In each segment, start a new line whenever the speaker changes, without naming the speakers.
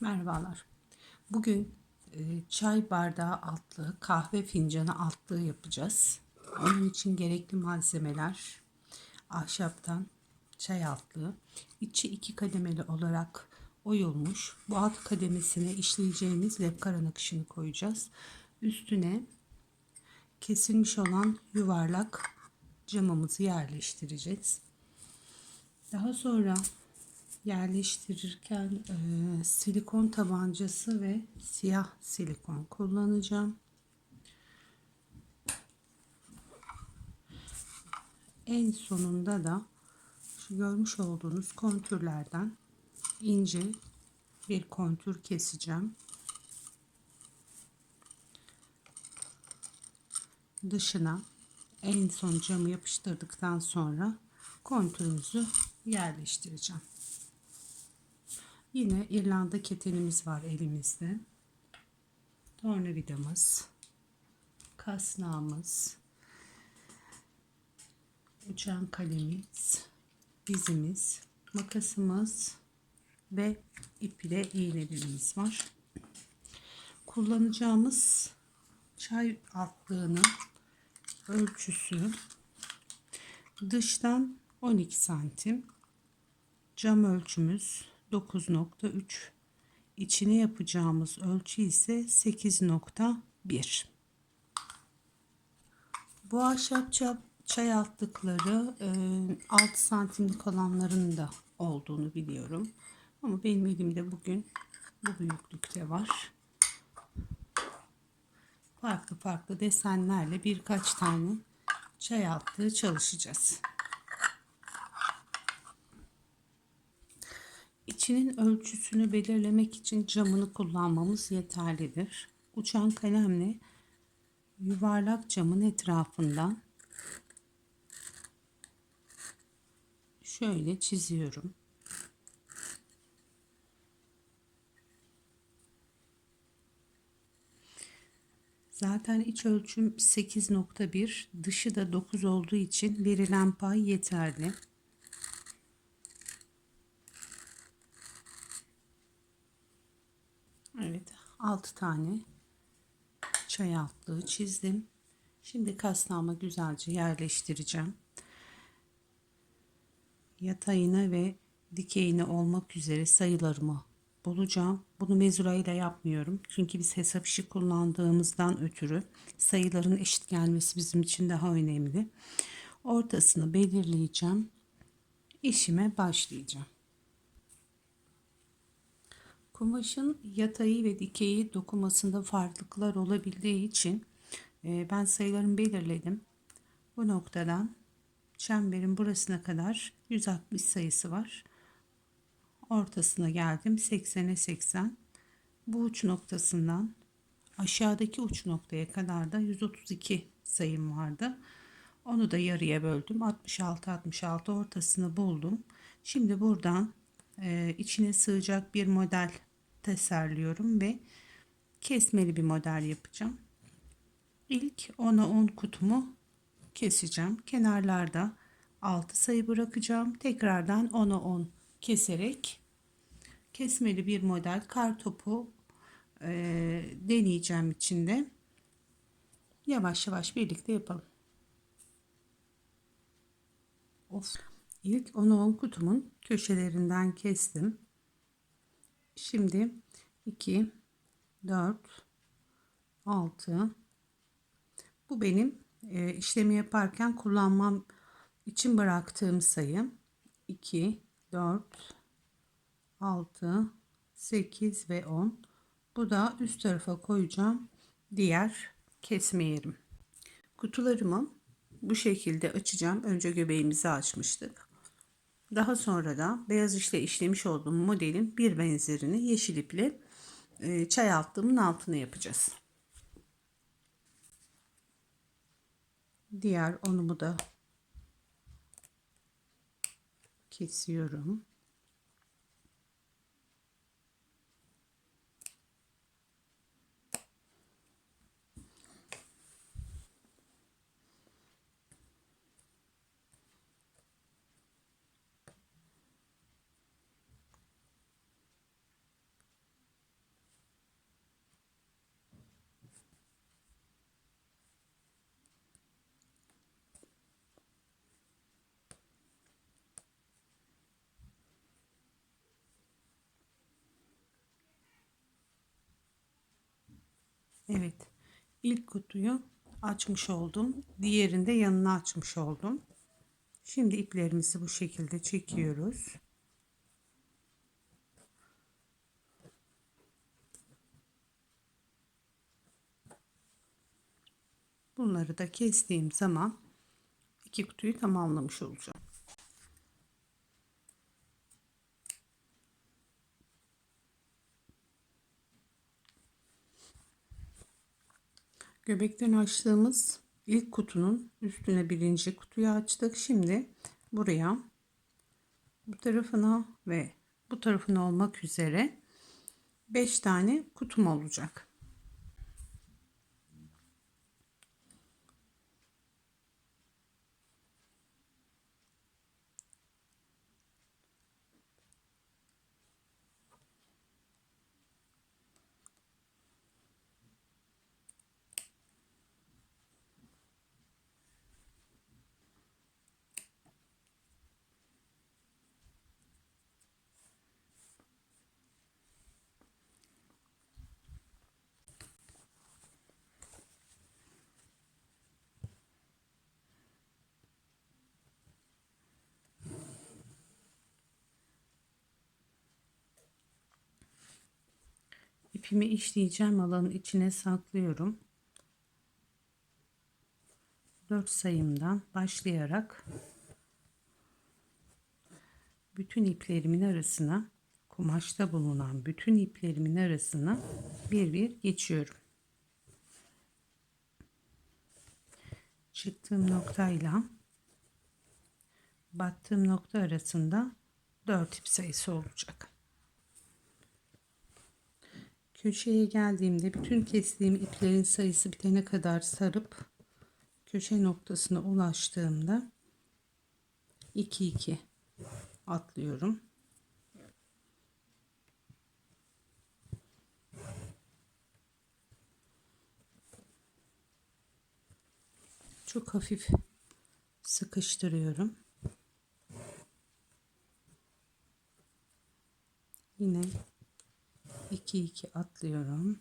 Merhabalar. Bugün e, çay bardağı altlığı, kahve fincanı altlığı yapacağız. Onun için gerekli malzemeler ahşaptan çay altlığı. İçi iki kademeli olarak oyulmuş. Bu alt kademesine işleyeceğimiz lepkara nakışını koyacağız. Üstüne kesilmiş olan yuvarlak camımızı yerleştireceğiz. Daha sonra yerleştirirken e, silikon tabancası ve siyah silikon kullanacağım. En sonunda da şu görmüş olduğunuz kontürlerden ince bir kontür keseceğim. Dışına en son camı yapıştırdıktan sonra kontürümüzü yerleştireceğim. Yine İrlanda ketenimiz var elimizde. Tornavidamız, kasnağımız, uçan kalemiz, bizimiz, makasımız ve ip ile iğnelerimiz var. Kullanacağımız çay altlığının ölçüsü dıştan 12 santim cam ölçümüz 9.3 içine yapacağımız ölçü ise 8.1 bu ahşap çay altlıkları 6 santimlik olanların da olduğunu biliyorum. Ama benim elimde bugün bu büyüklükte var. Farklı farklı desenlerle birkaç tane çay altlığı çalışacağız. İçinin ölçüsünü belirlemek için camını kullanmamız yeterlidir. Uçan kalemle yuvarlak camın etrafından şöyle çiziyorum. Zaten iç ölçüm 8.1, dışı da 9 olduğu için verilen pay yeterli. Evet 6 tane çay altlığı çizdim. Şimdi kasnağıma güzelce yerleştireceğim. Yatayına ve dikeyine olmak üzere sayılarımı bulacağım. Bunu mezura ile yapmıyorum. Çünkü biz hesap işi kullandığımızdan ötürü sayıların eşit gelmesi bizim için daha önemli. Ortasını belirleyeceğim. İşime başlayacağım. Kumaşın yatayı ve dikeyi dokumasında farklılıklar olabildiği için e, ben sayılarımı belirledim. Bu noktadan çemberin burasına kadar 160 sayısı var. Ortasına geldim 80'e 80. Bu uç noktasından aşağıdaki uç noktaya kadar da 132 sayım vardı. Onu da yarıya böldüm. 66 66 ortasını buldum. Şimdi buradan e, içine sığacak bir model tasarlıyorum ve kesmeli bir model yapacağım. İlk 10'a 10 kutumu keseceğim. Kenarlarda 6 sayı bırakacağım. Tekrardan 10'a 10 keserek kesmeli bir model kar topu e, deneyeceğim içinde. Yavaş yavaş birlikte yapalım. Of. İlk 10'a 10 kutumun köşelerinden kestim. Şimdi 2 4 6 bu benim e, işlemi yaparken kullanmam için bıraktığım sayı. 2 4 6 8 ve 10 bu da üst tarafa koyacağım diğer kesme yerim. Kutularımı bu şekilde açacağım. Önce göbeğimizi açmıştık daha sonra da beyaz işle işlemiş olduğum modelin bir benzerini yeşil iple e, çay altlığımın altına yapacağız. Diğer onumu da kesiyorum. Evet. İlk kutuyu açmış oldum. Diğerinde yanına açmış oldum. Şimdi iplerimizi bu şekilde çekiyoruz. Bunları da kestiğim zaman iki kutuyu tamamlamış olacağım. Göbekten açtığımız ilk kutunun üstüne birinci kutuyu açtık. Şimdi buraya bu tarafına ve bu tarafına olmak üzere 5 tane kutum olacak. İpimi işleyeceğim alanın içine saklıyorum. 4 sayımdan başlayarak bütün iplerimin arasına kumaşta bulunan bütün iplerimin arasına bir bir geçiyorum. Çıktığım noktayla battığım nokta arasında 4 ip sayısı olacak köşeye geldiğimde bütün kestiğim iplerin sayısı bitene kadar sarıp köşe noktasına ulaştığımda 2 2 atlıyorum. Çok hafif sıkıştırıyorum. Yine 2 2 atlıyorum.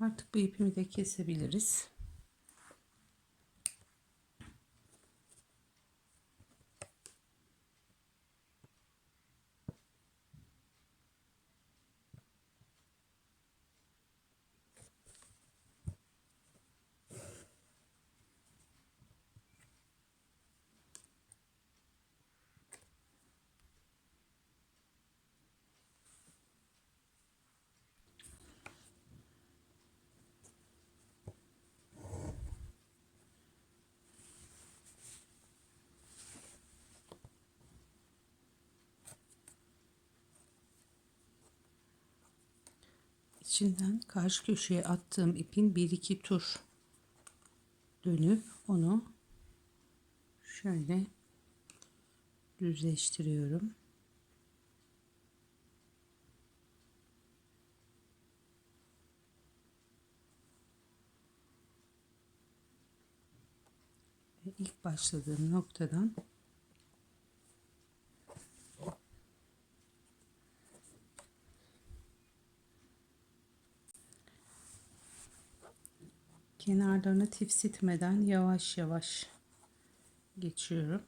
Artık bu ipimi de kesebiliriz. İçinden karşı köşeye attığım ipin bir iki tur dönüp onu şöyle düzleştiriyorum. Ve ilk başladığım noktadan kenarlarını tifsitmeden yavaş yavaş geçiyorum.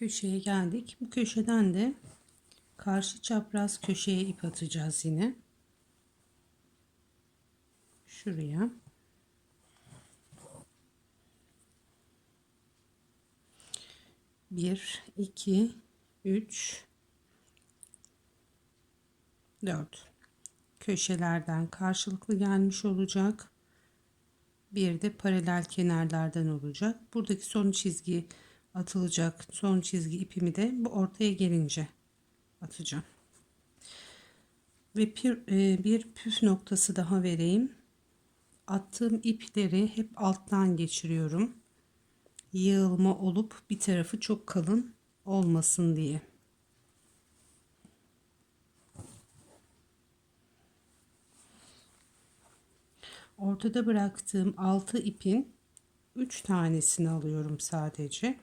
Köşeye geldik. Bu köşeden de karşı çapraz köşeye ip atacağız yine. Şuraya. Bir, iki, üç, dört. Köşelerden karşılıklı gelmiş olacak. Bir de paralel kenarlardan olacak. Buradaki son çizgi atılacak. Son çizgi ipimi de bu ortaya gelince atacağım. Ve bir, e, bir püf noktası daha vereyim. Attığım ipleri hep alttan geçiriyorum. Yığılma olup bir tarafı çok kalın olmasın diye. Ortada bıraktığım 6 ipin 3 tanesini alıyorum sadece.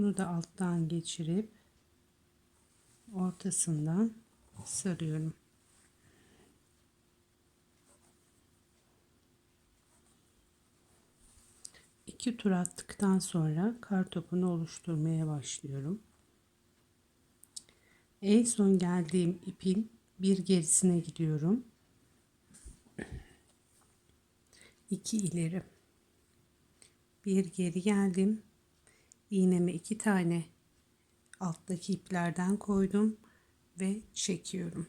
Bunu da alttan geçirip ortasından sarıyorum. İki tur attıktan sonra kar topunu oluşturmaya başlıyorum. En son geldiğim ipin bir gerisine gidiyorum. İki ileri. Bir geri geldim iğneme iki tane alttaki iplerden koydum ve çekiyorum.